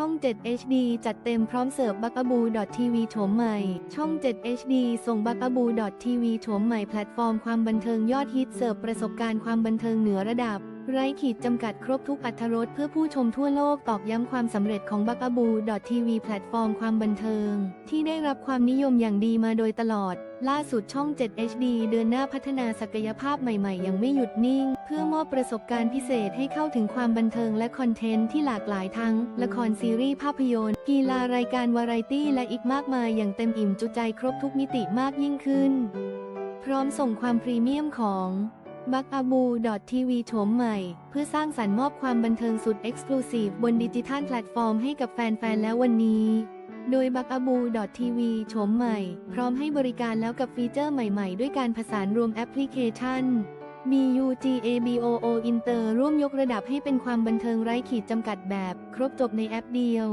ช่อง 7 HD จัดเต็มพร้อมเสิร์ฟบักอบูทีวีโฉมใหม่ ช่อง 7 HD ส่งบักอบูทีวีโฉมใหม่แพลตฟอร์มความบันเทิงยอดฮิตเสิร์ฟประสบการณ์ความบันเทิงเหนือระดับ ไร้ขีดจำกัดครบทุกอัตรสเพื่อผู้ชมทั่วโลกตอกย้ำความสำเร็จของบักบูดอทีวีแพลตฟอร์มความบันเทิง ที่ได้รับความนิยมอย่างดีมาโดยตลอด ล่าสุดช่อง 7 HD เดินหน้าพัฒนาศักยภาพใหม่ๆอย่างไม่หยุดนิ่ง เพื่อมอบประสบการณ์พิเศษให้เข้าถึงความบันเทิงและคอนเทนต์ที่หลากหลายทั้ง ละครซีรีส์ภาพยนตร์ กีฬารายการวาไรตี้และอีกมากมายอย่างเต็มอิ่มจุใจครบทุกมิติมากยิ่งขึ้น พร้อมส่งความพรีเมียมของ บักอาบูทีวีโฉมใหม่ เพื่อสร้างสรรค์มอบความบันเทิงสุดเอ็กซ์คลูซีฟบนดิจิทัลแพลตฟอร์มให้กับแฟน ๆ แล้ววันนี้ โดยบักอาบูทีวีโฉมใหม่ พร้อมให้บริการแล้วกับฟีเจอร์ใหม่ ๆ ด้วยการผสานรวมแอปพลิเคชันมี UGABOO Inter ร่วมยกระดับให้เป็นความบันเทิงไร้ขีดจำกัดแบบ ครบจบในแอปเดียว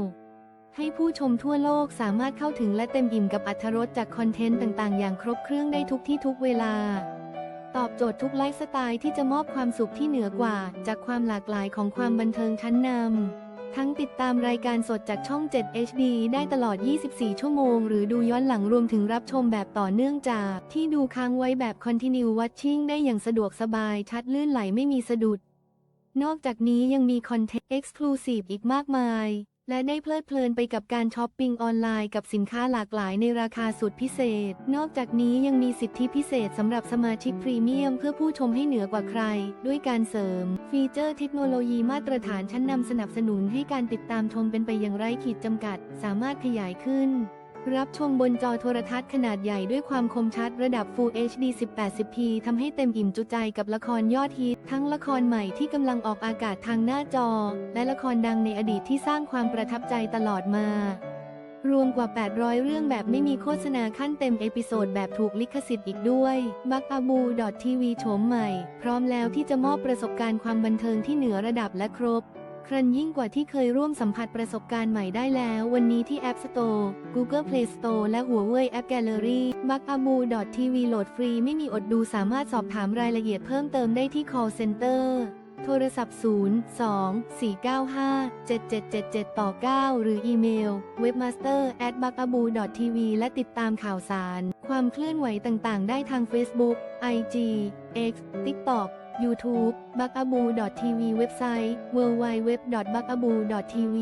ให้ผู้ชมทั่วโลกสามารถเข้าถึงและเต็มอิ่มกับอรรถรสจากคอนเทนต์ต่าง ๆ อย่างครบเครื่องได้ทุกที่ทุกเวลา ตอบโจทย์ทุกไลฟ์สไตล์ที่จะมอบความสุขที่เหนือกว่า จากความหลากหลายของความบันเทิงชั้นนำ ทั้งติดตามรายการสดจากช่อง 7 HD ได้ตลอด 24 ชั่วโมง หรือดูย้อนหลังรวมถึงรับชมแบบต่อเนื่องจากที่ดูค้างไว้แบบ Continue Watching ได้อย่างสะดวกสบายชัดลื่นไหลไม่มีสะดุด นอกจากนี้ยังมีคอนเทนต์ Exclusive อีกมากมาย และได้เพลิดเพลินไปกับการช้อปปิ้งออนไลน์กับสินค้าหลากหลายในราคาสุดพิเศษ นอกจากนี้ยังมีสิทธิพิเศษสำหรับสมาชิกพรีเมียมเพื่อผู้ชมให้เหนือกว่าใคร ด้วยการเสริม ฟีเจอร์เทคโนโลยีมาตรฐานชั้นนำสนับสนุนให้การติดตามชมเป็นไปอย่างไร้ขีดจำกัด สามารถขยายขึ้น รับชมบนจอโทรทัศน์ขนาดใหญ่ด้วยความคมชัดระดับ Full HD 1080p ทำให้เต็มอิ่มจุใจกับละครยอดฮิต ทั้งละครใหม่ที่กำลังออกอากาศทางหน้าจอ และละครดังในอดีตที่สร้างความประทับใจตลอดมา รวมกว่า 800 เรื่องแบบไม่มีโฆษณาขั้นเต็มเอพิโซดแบบถูกลิขสิทธิ์อีกด้วยบักอาบูทีวีโฉมใหม่ พร้อมแล้วที่จะมอบประสบการณ์ความบันเทิงที่เหนือระดับและครบ ครันยิ่งกว่าที่เคยร่วมสัมผัสประสบการณ์ใหม่ได้แล้ว วันนี้ที่ App Store Google Play Store และหัวเว่ย App Gallery บักอาบู TV โหลดฟรีไม่มีอดดูสามารถสอบถามรายละเอียดเพิ่มเติมได้ที่ call center โทรศัพท์ 0 2 4 9 5 7 7 7 7 ต่อ 9 หรืออีเมล webmaster at b a k a b o tv และติดตามข่าวสาร ความเคลื่อนไหวต่างๆ ได้ทาง Facebook IG X TikTok YouTube b a k a b o tv เว็บไซต์ www b a k a b o tv